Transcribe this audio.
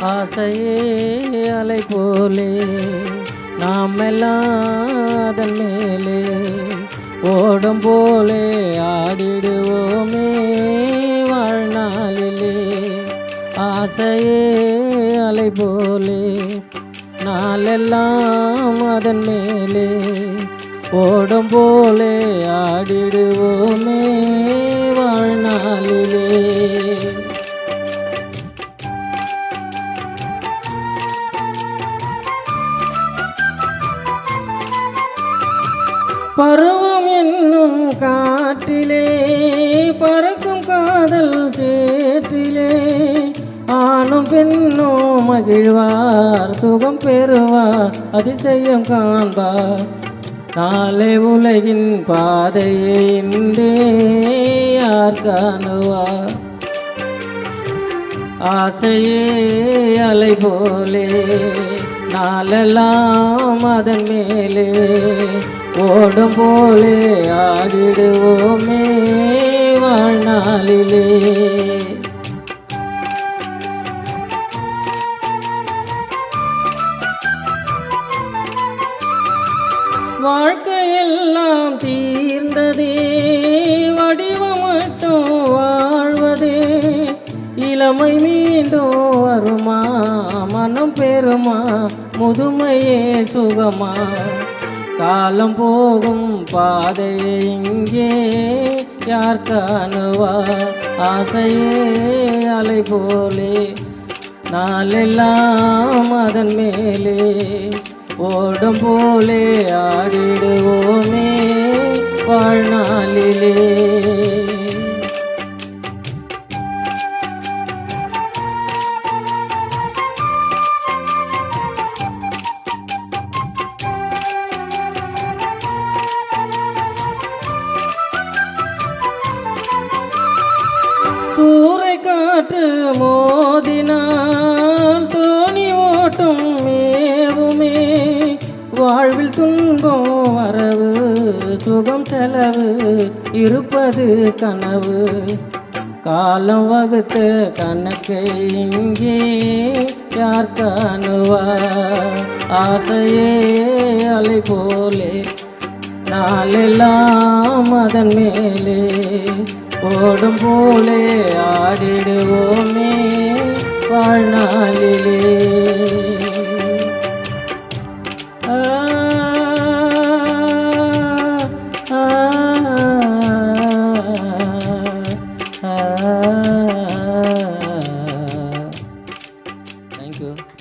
ஆசையே அலை போலே நாம் எல்லாம் அதன் மேலே ஓடும் போலே ஆடிடுவோமே வாழ்நாளிலே. ஆசையே அலை போலே நாளெல்லாம் அதன் மேலே ஓடும் போலே ஆடிடுவோமே வாழ்நாளிலே. பருவம் என்னும் காட்டிலே பறக்கும் காதல் சேற்றிலே. ஆணும் பெண்ணும் மகிழ்வார் சுகம் பெறுவார் அதிசயம் காண்பார். நாளை உலகின் பாதையை இன்றே யார் காணுவார்? ஆசையே அலை போலே நாளெல்லாம் அதன் மேலே ஓடும் போலே ஆடிடுவோமே வாழ்நாளிலே. வாழ்க்கையெல்லாம் தீர்ந்ததே வடிவம் மட்டும் வாழ்வதே இளமை மீண்டும் வருமா? ஞானம் பெருமா முதுமையே சுகமா? காலம் போகும் பாதையை இங்கே. யார் காணுவார் ஆசையே அலை போலே. நாளெல்லாம் அதன் மேலே. ஓடும் போலே ஆடிடுவோமே வாழ்நாளிலே. மோதினால் தோணி ஓட்டும் மேவுமே. வாழ்வில் துன்பம் வரவு சுகம் செலவு இருப்பது கனவு. காலம் வகுத்த கணக்கை இங்கே யார் காணுவார்? ஆசையே அலை போலே. நாளெல்லாம் அதன் மேலே. ஓடும் போலே ஆடிடுவோமே. பணாலிலே Thank you.